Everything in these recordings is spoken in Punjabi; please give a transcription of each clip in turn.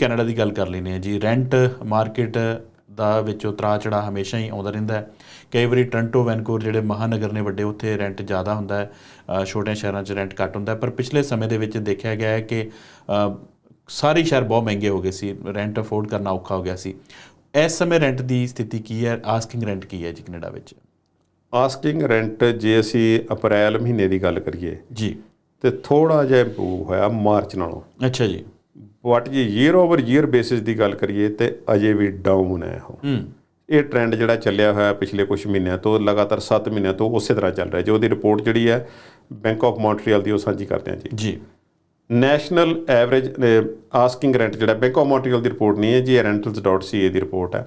ਕੈਨੇਡਾ ਦੀ ਗੱਲ ਕਰ ਲੈਂਦੇ ਹਾਂ ਜੀ। ਰੈਂਟ ਮਾਰਕੀਟ ਦਾ ਵਿੱਚੋਂ ਉਤਰਾਅ ਚੜਾ ਹਮੇਸ਼ਾ ਹੀ ਆਉਂਦਾ ਰਹਿੰਦਾ ਹੈ। ਕਈ ਵਾਰੀ ਟ੍ਰਾਂਟੋ ਵੈਨਕੂਵਰ ਜਿਹੜੇ ਮਹਾਨਗਰ ਨੇ ਵੱਡੇ ਉੱਥੇ ਰੈਂਟ ਜ਼ਿਆਦਾ ਹੁੰਦਾ ਹੈ। ਛੋਟੇ ਸ਼ਹਿਰਾਂ 'ਚ ਰੈਂਟ ਘੱਟ ਹੁੰਦਾ ਹੈ। ਪਰ ਪਿਛਲੇ ਸਮੇਂ ਦੇ ਵਿੱਚ ਦੇਖਿਆ ਗਿਆ ਹੈ ਕਿ ਸਾਰੇ ਸ਼ਹਿਰ ਬਹੁਤ ਮਹਿੰਗੇ ਹੋ ਗਏ ਸੀ। ਰੈਂਟ ਅਫੋਰਡ ਕਰਨਾ ਔਖਾ ਹੋ ਗਿਆ ਸੀ। ਇਸ ਸਮੇਂ ਰੈਂਟ ਦੀ ਸਥਿਤੀ ਕੀ ਹੈ? ਆਸਕਿੰਗ ਰੈਂਟ ਕੀ ਹੈ ਜੀ ਕੈਨੇਡਾ ਵਿੱਚ? ਆਸਕਿੰਗ ਰੈਂਟ ਜੇ ਅਸੀਂ ਅਪ੍ਰੈਲ ਮਹੀਨੇ ਦੀ ਗੱਲ ਕਰੀਏ ਜੀ। ਤੇ ਥੋੜਾ ਜਿਹਾ ਇੰਪਰੂਵ ਹੋਇਆ ਮਾਰਚ ਨਾਲੋਂ। ਅੱਛਾ ਜੀ। ਬਟ ਜੇ ਈਅਰ ਓਵਰ ਈਅਰ ਬੇਸਿਸ ਦੀ ਗੱਲ ਕਰੀਏ ਤੇ ਅਜੇ ਵੀ ਡਾਊਨ ਹੈ ਉਹ। ਇਹ ਟ੍ਰੈਂਡ ਜਿਹੜਾ ਚੱਲਿਆ ਹੋਇਆ ਪਿਛਲੇ ਕੁਝ ਮਹੀਨਿਆਂ ਤੋਂ ਲਗਾਤਾਰ 7 ਮਹੀਨਿਆਂ ਤੋਂ ਉਸੇ ਤਰ੍ਹਾਂ ਚੱਲ ਰਿਹਾ ਜੋ। ਉਹਦੀ ਰਿਪੋਰਟ ਜਿਹੜੀ ਹੈ ਬੈਂਕ ਆਫ ਮੌਂਟਰੀਅਲ ਦੀ ਉਹ ਸਾਂਝੀ ਕਰਦੇ ਹਾਂ ਜੀ। ਜੀ। ਨੈਸ਼ਨਲ ਐਵਰੇਜ ਆਸਕਿੰਗ ਰੈਂਟ ਜਿਹੜਾ ਬੈਂਕ ਆਫ ਮੌਂਟਰੀਅਲ ਦੀ ਰਿਪੋਰਟ ਨਹੀਂ ਹੈ ਜੀ rentals.ca ਦੀ ਰਿਪੋਰਟ ਹੈ।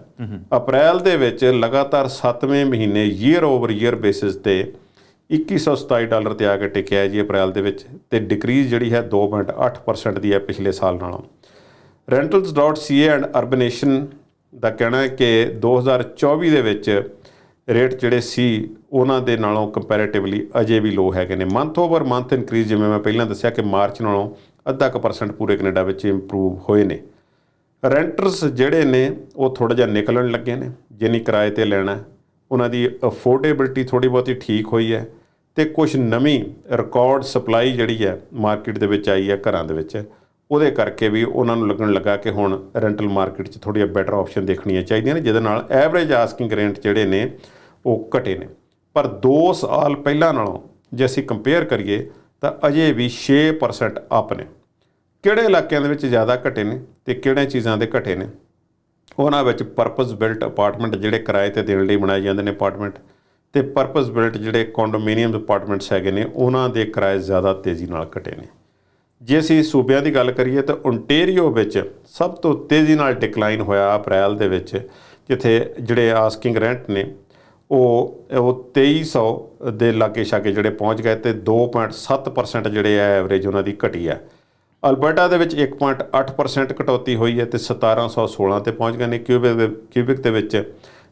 ਅਪ੍ਰੈਲ ਦੇ ਵਿੱਚ ਲਗਾਤਾਰ 7ਵੇਂ ਮਹੀਨੇ ਈਅਰ ਓਵਰ ਈਅਰ ਬੇਸਿਸ ਤੇ 2127 ਡਾਲਰ ਤੇ ਆ ਕੇ ਟਿਕਿਆ ਜੀ ਅਪ੍ਰੈਲ ਦੇ ਵਿੱਚ ਤੇ ਡਿਕਰੀਜ਼ ਜਿਹੜੀ ਹੈ 2.8% ਦੀ ਹੈ ਪਿਛਲੇ ਸਾਲ ਨਾਲੋਂ। rentals.ca ਐਂਡ ਅਰਬਨੇਸ਼ਨ ਦਾ ਕਹਿਣਾ ਹੈ ਕਿ 2024 ਦੇ ਵਿੱਚ ਰੇਟ ਜਿਹੜੇ ਸੀ ਉਹਨਾਂ ਦੇ ਨਾਲੋਂ ਕੰਪੈਰੀਟਿਵਲੀ ਅਜੇ ਵੀ ਲੋ ਹੈਗੇ ਨੇ। ਮੰਥ ਓਵਰ ਮੰਥ ਇਨਕਰੀਜ਼ ਜਿਵੇਂ ਮੈਂ ਪਹਿਲਾਂ ਦੱਸਿਆ ਕਿ ਮਾਰਚ ਨਾਲੋਂ ਅੱਧਾ ਕੁ ਪਰਸੈਂਟ ਪੂਰੇ ਕੈਨੇਡਾ ਵਿੱਚ ਇੰਪਰੂਵ ਹੋਏ ਨੇ। ਰੈਂਟਰਸ ਜਿਹੜੇ ਨੇ, ਉਹ ਥੋੜਾ ਜਿਹਾ ਨਿਕਲਣ ਲੱਗੇ ਨੇ, ਜਿੰਨੀ ਕਿਰਾਏ ਤੇ ਲੈਣਾ ਉਹਨਾਂ ਦੀ ਅਫੋਰਡੇਬਿਲਟੀ ਥੋੜੀ ਬਹੁਤੀ ਠੀਕ ਹੋਈ ਹੈ। ਤੇ ਕੁਝ ਨਵੀਂ ਰਿਕਾਰਡ ਸਪਲਾਈ ਜਿਹੜੀ ਹੈ ਮਾਰਕੀਟ ਦੇ ਵਿੱਚ ਆਈ ਹੈ ਘਰਾਂ ਦੇ ਵਿੱਚ, ਉਹਦੇ ਕਰਕੇ ਵੀ ਉਹਨਾਂ ਨੂੰ ਲੱਗਣ ਲੱਗਾ ਕਿ ਹੁਣ ਰੈਂਟਲ ਮਾਰਕੀਟ 'ਚ ਥੋੜ੍ਹੀਆਂ ਬੈਟਰ ਆਪਸ਼ਨ ਦੇਖਣੀਆਂ ਚਾਹੀਦੀਆਂ ਨੇ, ਜਿਹਦੇ ਨਾਲ ਐਵਰੇਜ ਆਸਕਿੰਗ ਰੈਂਟ ਜਿਹੜੇ ਨੇ ਉਹ ਘਟੇ ਨੇ। ਪਰ 2 ਸਾਲ ਪਹਿਲਾਂ ਨਾਲੋਂ ਜੇ ਅਸੀਂ ਕੰਪੇਅਰ ਕਰੀਏ ਤਾਂ ਅਜੇ ਵੀ 6% ਅਪ ਨੇ। ਕਿਹੜੇ ਇਲਾਕਿਆਂ ਦੇ ਵਿੱਚ ਜ਼ਿਆਦਾ ਘਟੇ ਨੇ ਤੇ ਕਿਹੜੇ ਚੀਜ਼ਾਂ ਦੇ ਘਟੇ ਨੇ? ਉਹਨਾਂ ਵਿੱਚ ਪਰਪਸ ਬਿਲਟ ਅਪਾਰਟਮੈਂਟ ਜਿਹੜੇ ਕਿਰਾਏ ਤੇ ਦੇਣ ਲਈ ਬਣਾਏ ਜਾਂਦੇ ਨੇ ਅਪਾਰਟਮੈਂਟ ਤੇ ਪਰਪਸ ਬਿਲਟ ਜਿਹੜੇ ਕੰਡੋਮੀਨੀਅਮ ਅਪਾਰਟਮੈਂਟਸ ਹੈਗੇ ਨੇ, ਉਹਨਾਂ ਦੇ ਕਿਰਾਏ ਜ਼ਿਆਦਾ ਤੇਜ਼ੀ ਨਾਲ ਘਟੇ ਨੇ। ਜੇ ਅਸੀਂ ਸੂਬਿਆਂ ਦੀ ਗੱਲ ਕਰੀਏ ਤਾਂ ਓਨਟੇਰੀਓ ਵਿੱਚ ਸਭ ਤੋਂ ਤੇਜ਼ੀ ਨਾਲ ਡਿਕਲਾਈਨ ਹੋਇਆ ਅਪ੍ਰੈਲ ਦੇ ਵਿੱਚ, ਜਿੱਥੇ ਜਿਹੜੇ ਆਸਕਿੰਗ ਰੈਂਟ ਨੇ, ਉਹ ਉਹ 2300 ਦੇ ਲਾਗੇ ਛਾਗੇ ਜਿਹੜੇ ਪਹੁੰਚ ਗਏ ਤੇ 2.7% ਜਿਹੜੇ ਹੈ ਐਵਰੇਜ ਉਹਨਾਂ ਦੀ ਘਟੀ ਹੈ ਅਲਬਰਟਾ ਦੇ ਵਿੱਚ 1.8% ਕਟੌਤੀ ਹੋਈ ਹੈ ਤੇ 1716 ਤੇ ਪਹੁੰਚ ਗਏ ਨੇ। ਕਿਊਬਿਕ ਦੇ ਕਿਊਬਿਕ ਦੇ ਵਿੱਚ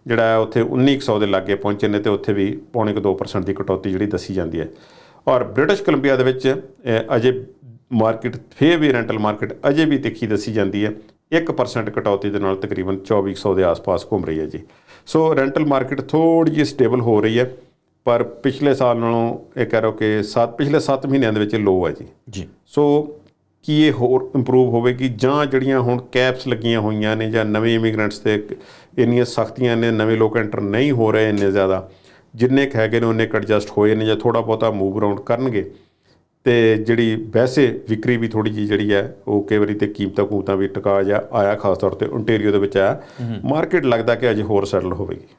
ਜਿਹੜਾ ਹੈ ਉੱਥੇ 1900 ਦੇ ਲਾਗੇ ਪਹੁੰਚੇ ਨੇ ਤੇ ਉੱਥੇ ਵੀ ਪੌਣੇ ਕੁ 2% ਦੀ ਕਟੌਤੀ ਜਿਹੜੀ ਦੱਸੀ ਜਾਂਦੀ ਹੈ। ਔਰ ਬ੍ਰਿਟਿਸ਼ ਕੋਲੰਬੀਆ ਦੇ ਵਿੱਚ ਅਜੇ ਮਾਰਕੀਟ ਫੇਰ ਵੀ ਰੈਂਟਲ ਮਾਰਕੀਟ ਅਜੇ ਵੀ ਤਿੱਖੀ ਦੱਸੀ ਜਾਂਦੀ ਹੈ। 1% ਕਟੌਤੀ ਦੇ ਨਾਲ ਤਕਰੀਬਨ 2400 ਦੇ ਆਸ-ਪਾਸ ਘੁੰਮ ਰਹੀ ਹੈ ਜੀ। ਸੋ ਰੈਂਟਲ ਮਾਰਕੀਟ ਥੋੜੀ ਜਿਹੀ ਸਟੇਬਲ ਹੋ ਰਹੀ ਹੈ ਪਰ ਪਿਛਲੇ ਸਾਲ ਨਾਲੋਂ ਇਹ ਕਹਿ ਰੋ ਕਿ 7 ਪਿਛਲੇ 7 ਮਹੀਨਿਆਂ ਦੇ ਵਿੱਚ ਲੋ ਹੈ ਜੀ। ਜੀ। ਸੋ ਕੀ ਇਹ ਹੋਰ ਇੰਪਰੂਵ ਹੋਵੇਗੀ? ਜਾਂ ਜਿਹੜੀਆਂ ਹੁਣ ਕੈਪਸ ਲੱਗੀਆਂ ਹੋਈਆਂ ਨੇ ਜਾਂ ਨਵੇਂ ਇਮੀਗ੍ਰੈਂਟਸ ਤੇ ਇੰਨੀਆਂ ਸਖਤੀਆਂ ਨੇ ਨਵੇਂ ਲੋਕ ਐਂਟਰ ਨਹੀਂ ਹੋ ਰਹੇ ਇੰਨੇ ਜ਼ਿਆਦਾ ਜਿੰਨੇ ਕੁ ਹੈਗੇ ਨੇ ਉਹਨੇ ਕੁ ਐਡਜਸਟ ਹੋਏ ਨੇ ਜਾਂ ਥੋੜਾ ਬਹੁਤਾ ਮੂਵ ਅਰਾਊਂਡ ਕਰਨਗੇ। ਤੇ ਜਿਹੜੀ ਵੈਸੇ ਵਿਕਰੀ ਵੀ ਥੋੜੀ ਜਿਹੀ ਜਿਹੜੀ ਹੈ ਉਹ ਕਈ ਵਾਰੀ ਤੇ ਕੀਮਤਾਂ ਕੂਮਤਾਂ ਵੀ ਟਿਕਾ ਜਾ ਆਇਆ ਖਾਸ ਤੌਰ ਤੇ ਓਨਟਾਰੀਓ ਦੇ ਵਿੱਚ ਆਇਆ। ਮਾਰਕੀਟ ਲੱਗਦਾ ਕਿ ਅਜੇ ਹੋਰ ਸੈਟਲ ਹੋਵੇਗੀ।